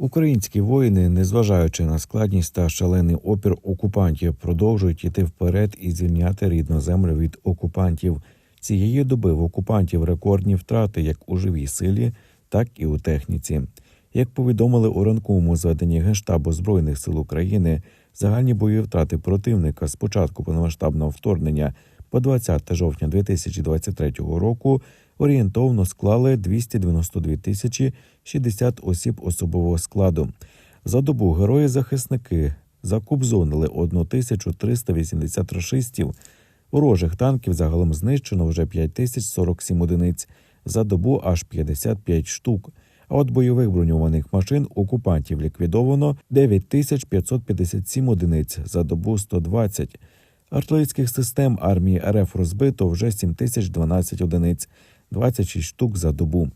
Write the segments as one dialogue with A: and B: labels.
A: Українські воїни, незважаючи на складність та шалений опір окупантів, продовжують іти вперед і звільняти рідну землю від окупантів. Цієї доби в окупантів рекордні втрати як у живій силі, так і у техніці. Як повідомили у ранковому зведенні Генштабу Збройних сил України, загальні бойові втрати противника з початку повномасштабного вторгнення по 20 жовтня 2023 року орієнтовно склали 292 тисячі 60 осіб особового складу. За добу герої-захисники закубзонили 1380 рашистів. Ворожих танків загалом знищено вже 5047 одиниць, за добу аж 55 штук. А от бойових броньованих машин окупантів ліквідовано 9557 одиниць, за добу 120. Артилерійських систем армії РФ розбито вже 7012 одиниць, 26 штук за добу.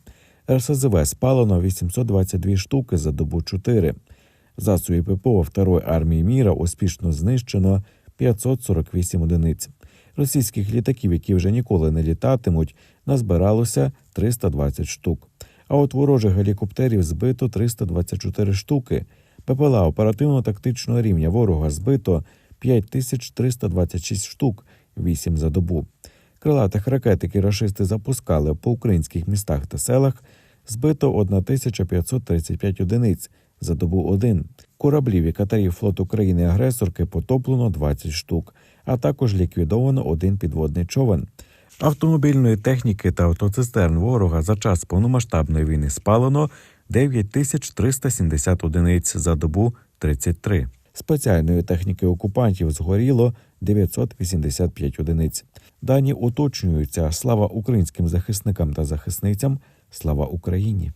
A: РСЗВ спалено 822 штуки за добу 4. Засобі ППО Второї армії міра успішно знищено 548 одиниць. Російських літаків, які вже ніколи не літатимуть, назбиралося 320 штук. А от ворожих гелікоптерів збито 324 штуки. ППЛА оперативно-тактичного рівня ворога збито 5326 штук, 8 за добу. Крилатих ракет, які рашисти запускали по українських містах та селах, збито 1535 одиниць за добу 1. Кораблів і катерів флоту країни-агресорки потоплено 20 штук, а також ліквідовано один підводний човен. Автомобільної техніки та автоцистерн ворога за час повномасштабної війни спалено 9370 одиниць за добу 33. Спеціальної техніки окупантів згоріло 985 одиниць. Дані уточнюються. Слава українським захисникам та захисницям. Слава Україні.